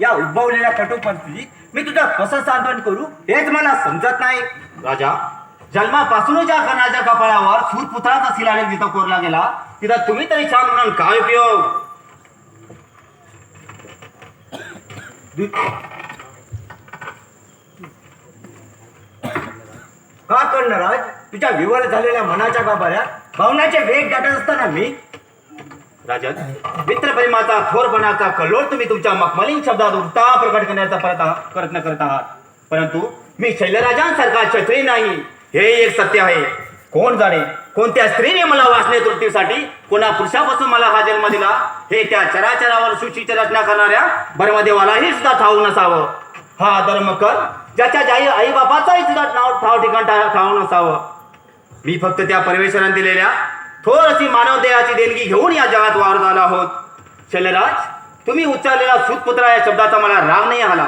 या उद्भवलेल्या कटू परिस्थितीत मी तुझं कसं सांत्वन करू हेच मला समजत नाही. राजा जन्मापासूनच या कर्णाच्या कपाळावर सूरपुत्राचा शिलालेख जिथं कोरला गेला तिथं तुम्ही तरी शांत म्हणून काय उपयोग? का करणार आज तुझ्या विवर झालेल्या मनाच्या गाभाऱ्यात भावनाचे वेग गाठत असताना मी राजन मित्रप्रेमाचा थोरपणाचा कल्लोळ तुम्ही तुमच्या मखमलीन शब्दात उलटा प्रकट करण्याचा प्रयत्न करत आहात. परंतु मी शैलराजांसारखा क्षत्रिय नाही. हे एक सत्य आहे. कोण जाणे? कोणत्या स्त्रीने मला वाचणे तृप्तीसाठी? कोणा पुरुषापासून मला हा जन्म दिला? हे त्या चराचरावर सुशीची रचना करणाऱ्या ब्रह्मदेवालाही सुद्धा ठाऊ नसावं. हा धर्म कर ज्याच्या जाई आई बापाचाही सुद्धा नाव ठाव ठिकाण ठा- ठाव नसावं. मी फक्त त्या परमेश्वराने दिलेल्या थोर अशी मानव देहाची देणगी घेऊन या जगात वावरत आलो आहोत. शैलराज तुम्ही उच्चारलेला सुतपुत्रा या शब्दाचा मला राग नाही आला.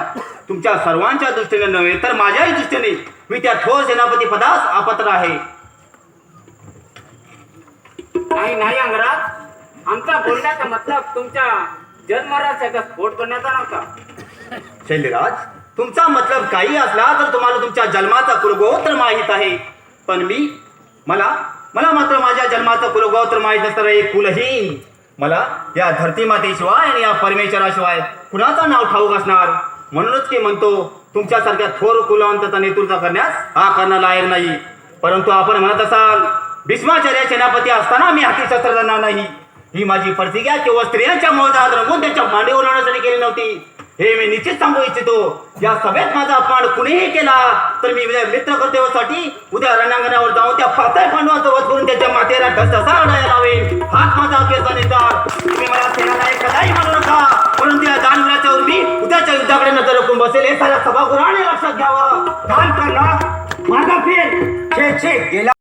तुमच्या सर्वांच्या दृष्टीने नव्हे तर माझ्याही दृष्टीने मी त्या थोर सेनापती पदास अपात्र आहे. नाही नाही अंगराज. आमचा बोलण्याचा मतलब तुमच्या जन्मराशाचा स्फोट करण्याचा नव्हता. शैलराज तुमचा मतलब काही असला तर तुम्हाला तुमच्या जन्माचा कुलगोत्र माहीत आहे. पण मी मला मला मात्र माझ्या जन्माचं कुलगोत्र माहीत नसताना एक कुलहीन. मला या धरती मातेशिवाय आणि या परमेश्वराशिवाय कुणाचं नाव ठाऊक असणार? म्हणूनच की म्हणतो तुमच्यासारख्या थोर कुलवंताचा नेतृत्व करण्यास हा करणं लायक नाही. परंतु आपण म्हणत असाल भीष्माचार्य सेनापती असताना मी हाती शस्त्र जाणार नाही. ही माझी प्रतिज्ञा केवळ स्त्रियांच्या मोहजात रंगून त्यांच्या मांडी उलवण्यासाठी केली नव्हती. हे मी निश्चित सांगू इच्छितो या सभेत माझा अपमान कुणीही केला तर मी उद्या मित्र कर्तव्यासाठी उद्या रणांगणावर जाऊन त्या पाताळ पांडवांचा वध करून त्याच्या मातेला ठसा आणायला लावेन. हाच माझा अखेरचा नेता तुम्ही मला सेनाला कदाही म्हणू नका. परंतु या दानवीराच्या मी उद्याच्या युद्धाकडे नजर रोखून बसेल. हे साऱ्या सभागृहाने लक्षात घ्यावं. दान करणार माझा फेर छे छे गेला.